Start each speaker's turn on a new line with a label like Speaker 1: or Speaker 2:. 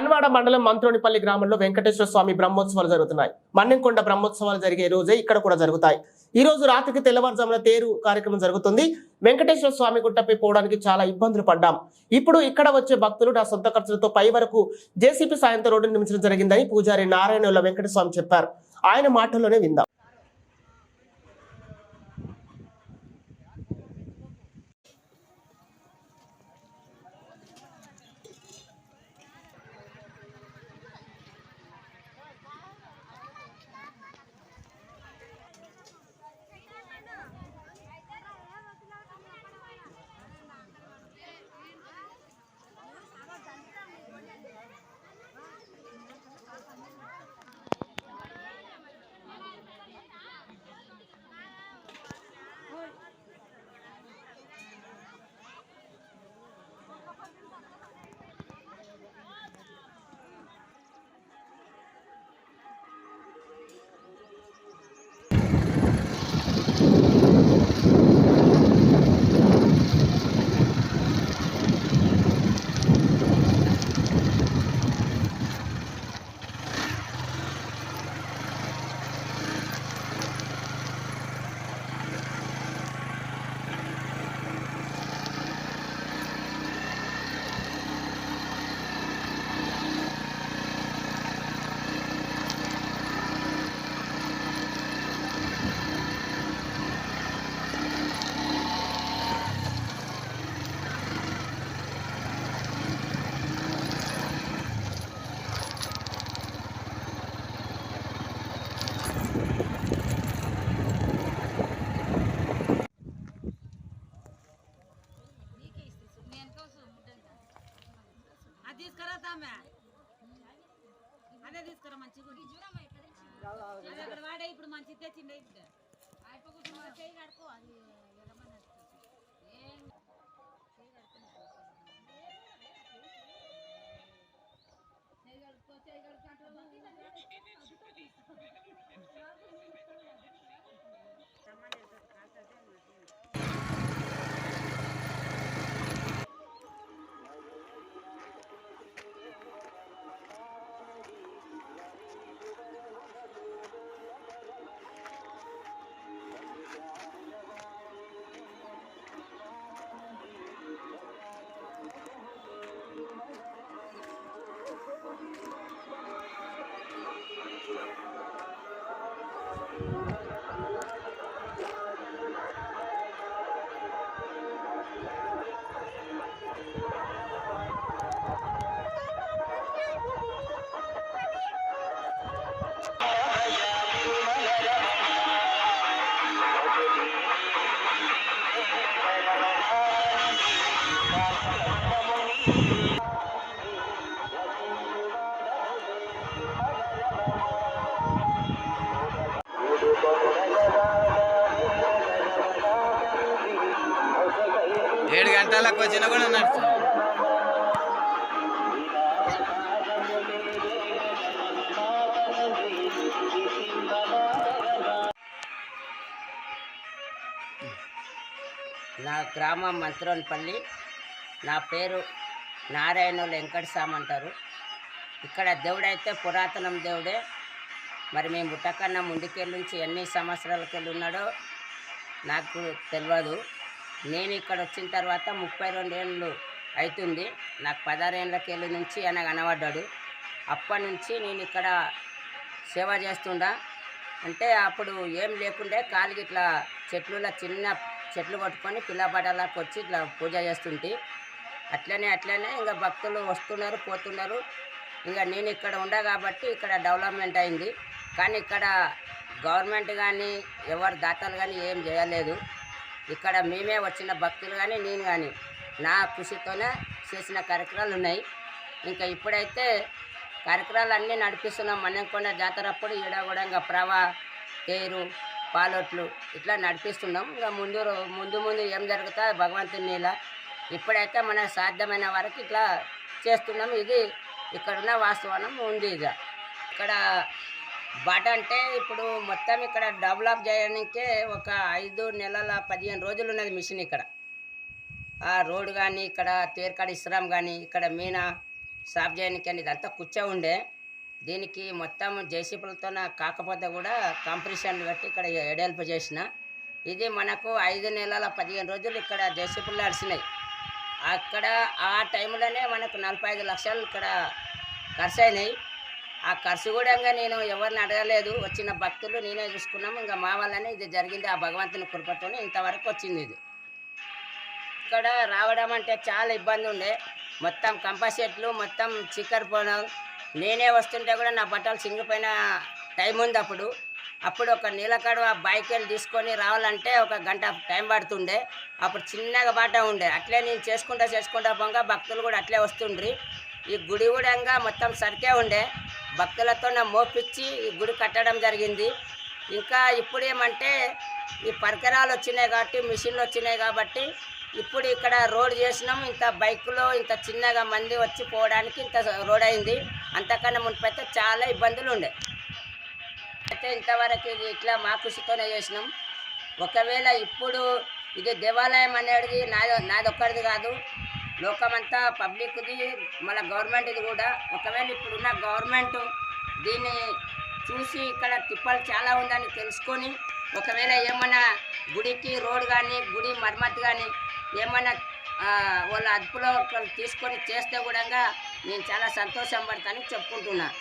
Speaker 1: కన్వాడ మండలం మంత్రోనిపల్లి గ్రామంలో వెంకటేశ్వర స్వామి బ్రహ్మోత్సవాలు జరుగుతున్నాయి. మన్నెంకొండ బ్రహ్మోత్సవాలు జరిగే రోజే ఇక్కడ కూడా జరుగుతాయి. ఈ రోజు రాత్రికి తెల్లవారుజామున తేరు కార్యక్రమం జరుగుతుంది. వెంకటేశ్వర స్వామి గుట్టపై పోవడానికి చాలా ఇబ్బందులు పడ్డాం. ఇప్పుడు ఇక్కడ వచ్చే భక్తులు నా సొంత ఖర్చులతో పై వరకు జేసీపీ సాయంతో రోడ్డు నిర్మించడం జరిగిందని పూజారి నారాయణుల వెంకట స్వామి చెప్పారు. ఆయన మాటల్లోనే విందాం
Speaker 2: అది తామే అదే తీసుకురా మంచిగా అది అక్కడ వాడే ఇప్పుడు మంచి తెచ్చిండే ఇప్పుడు. చేయి అది
Speaker 3: ఏడు గంటలకు వచ్చినా కూడా నడుచు
Speaker 4: నా గ్రామం మంత్రోన్పల్లి నా పేరు నారాయణులు వెంకటస్వామి అంటారు. ఇక్కడ దేవుడైతే పురాతనం దేవుడే. మరి మేము పుట్టకన్నా ముందుకెళ్ళి నుంచి ఎన్ని సంవత్సరాలకెళ్ళి ఉన్నాడో నాకు తెలియదు. నేను ఇక్కడ వచ్చిన తర్వాత ముప్పై రెండేళ్ళు అవుతుంది నాకు పదహారేళ్ళకెళ్ళి నుంచి ఆయన కనబడ్డాడు. అప్పటి నుంచి నేను ఇక్కడ సేవ చేస్తుండా. అంటే అప్పుడు ఏం లేకుండే కాలికి ఇట్లా చెట్లులో చిన్న చెట్లు పట్టుకొని పిల్లబడలకు వచ్చి ఇట్లా పూజ చేస్తుంటే. అట్లనే అట్లనే ఇంకా భక్తులు వస్తున్నారు పోతున్నారు. ఇంకా నేను ఇక్కడ ఉండా కాబట్టి ఇక్కడ డెవలప్మెంట్ అయింది. కానీ ఇక్కడ గవర్నమెంట్ కానీ ఎవరు దాతలు కానీ ఏం చేయలేదు. ఇక్కడ మేమే వచ్చిన భక్తులు కానీ నేను కానీ నా కృషితోనే చేసిన కార్యక్రమాలు ఉన్నాయి. ఇంకా ఇప్పుడైతే కార్యక్రమాలు అన్నీ నడిపిస్తున్నాం. మన్నెంకొండ జాతర అప్పుడు ఈడ కూడా ఇంకా ప్రవా తేరు పాలొట్లు ఇట్లా నడిపిస్తున్నాం. ఇంకా ముందు ముందు ముందు ఏం జరుగుతా భగవంతుని నీల. ఇప్పుడైతే మన సాధ్యమైన వరకు ఇట్లా చేస్తున్నాం. ఇది ఇక్కడున్న వాస్తవనం ఉంది ఇక. ఇక్కడ బాట అంటే ఇప్పుడు మొత్తం ఇక్కడ డెవలప్ చేయడానికే ఒక ఐదు నెలల పదిహేను రోజులు ఉన్నది మిషన్ ఇక్కడ. ఆ రోడ్డు కానీ ఇక్కడ తేర్కాడ ఇస్రాం కానీ ఇక్కడ మీనా సాఫ్ చేయడానికి ఇదంతా కూర్చో ఉండే. దీనికి మొత్తం జేసీపులతో కాకపోతే కూడా కాంపిటీషన్ పెట్టి ఇక్కడ ఎడల్పు చేసిన. ఇది మనకు ఐదు నెలల పదిహేను రోజులు ఇక్కడ జేసీపులు నడిచినాయి అక్కడ ఆ టైంలోనే మనకు నలభై ఐదు లక్షలు ఇక్కడ ఖర్చు అయినాయి. ఆ ఖర్చు కూడా ఇంకా నేను ఎవరిని అడగలేదు. వచ్చిన భక్తులు నేనే చూసుకున్నాము. ఇంకా మా వల్లనే ఇది జరిగింది. ఆ భగవంతుని కృపతోనే ఇంతవరకు వచ్చింది ఇది. ఇక్కడ రావడం అంటే చాలా ఇబ్బంది ఉండే. మొత్తం కంప చెట్లు మొత్తం చిక్కర్ పోవడం నేనే వస్తుంటే కూడా నా బట్టలు చింగిపోయిన టైం ఉంది అప్పుడు. అప్పుడు ఒక నీలకడవ బైక్ వెళ్ళి తీసుకొని రావాలంటే ఒక గంట టైం పడుతుండే. అప్పుడు చిన్నగా బాట ఉండే. అట్లే నేను చేసుకుంటా చేసుకుంటా పోగా భక్తులు కూడా అట్లే వస్తుండ్రి. ఈ గుడి కూడా మొత్తం సరికే ఉండే. భక్తులతో మోపించి ఈ గుడి కట్టడం జరిగింది. ఇంకా ఇప్పుడు ఏమంటే ఈ పరికరాలు వచ్చినాయి కాబట్టి మిషన్లు వచ్చినాయి కాబట్టి ఇప్పుడు ఇక్కడ రోడ్ చేసినాం. ఇంత బైకులో ఇంత చిన్నగా మంది వచ్చి పోవడానికి ఇంత రోడ్ అయింది. అంతకన్నా మునిపైతే చాలా ఇబ్బందులు ఉండే. అయితే ఇంతవరకు ఇది ఇట్లా మా కృషితోనే చేసినాం. ఒకవేళ ఇప్పుడు ఇది దేవాలయం అనేది నాది నాదొక్కడిది కాదు. లోకమంతా పబ్లిక్ది మన గవర్నమెంట్ది కూడా. ఒకవేళ ఇప్పుడున్న గవర్నమెంట్ దీన్ని చూసి ఇక్కడ తిప్పలు చాలా ఉందని తెలుసుకొని ఒకవేళ ఏమైనా గుడికి రోడ్ కానీ గుడి మరమ్మతు కానీ ఏమైనా వాళ్ళ అదుపులో తీసుకొని చేస్తే కూడా నేను చాలా సంతోషం పడతానని చెప్పుకుంటున్నాను